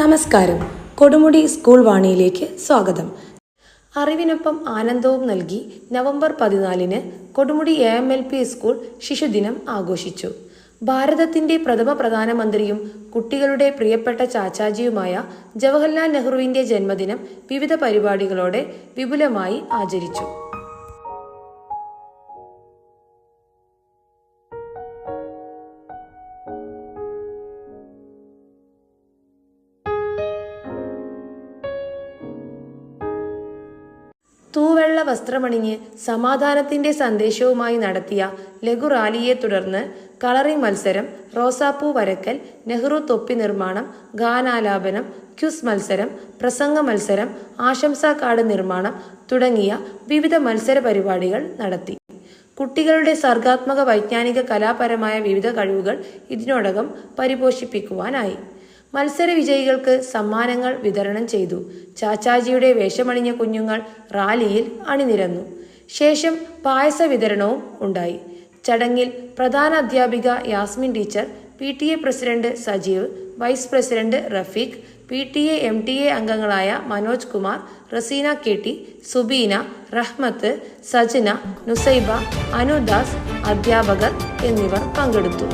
നമസ്കാരം. കൊടുമുടി സ്കൂൾ വാണിയിലേക്ക് സ്വാഗതം. അറിവിനൊപ്പം ആനന്ദവും നൽകി നവംബർ പതിനാലിന് Kodumudi A M L P school ശിശുദിനം ആഘോഷിച്ചു. ഭാരതത്തിന്റെ പ്രഥമ പ്രധാനമന്ത്രിയും കുട്ടികളുടെ പ്രിയപ്പെട്ട ചാച്ചാജിയുമായ ജവഹർലാൽ നെഹ്റുവിന്റെ ജന്മദിനം വിവിധ പരിപാടികളോടെ വിപുലമായി ആചരിച്ചു. തൂവെള്ള വസ്ത്രമണിഞ്ഞ് സമാധാനത്തിന്റെ സന്ദേശവുമായി നടത്തിയ ലഘു റാലിയെ തുടർന്ന് കളറിംഗ് മത്സരം റോസാപ്പൂ വരക്കൽ നെഹ്റു തൊപ്പി നിർമ്മാണം ഗാനാലാപനം ക്യുസ് മത്സരം പ്രസംഗ മത്സരം ആശംസാ കാർഡ് നിർമ്മാണം തുടങ്ങിയ വിവിധ മത്സര പരിപാടികൾ നടത്തി. കുട്ടികളുടെ സർഗാത്മക വൈജ്ഞാനിക കലാപരമായ വിവിധ കഴിവുകൾ ഇതിനോടകം പരിപോഷിപ്പിക്കുവാനായി. മത്സര വിജയികൾക്ക് സമ്മാനങ്ങൾ വിതരണം ചെയ്തു. ചാച്ചാജിയുടെ വേഷമണിഞ്ഞ കുഞ്ഞുങ്ങൾ റാലിയിൽ അണിനിരന്നു. ശേഷം പായസ വിതരണവും ഉണ്ടായി. ചടങ്ങിൽ പ്രധാന അധ്യാപിക Yasmin teacher P T A president Sajeev vice president Rafeeq P T A M T A അംഗങ്ങളായ മനോജ് കുമാർ റസീന കെ ടി സുബീന റഹ്മത്ത് സജന നുസൈബ അനുദാസ് അധ്യാപകർ എന്നിവർ പങ്കെടുത്തു.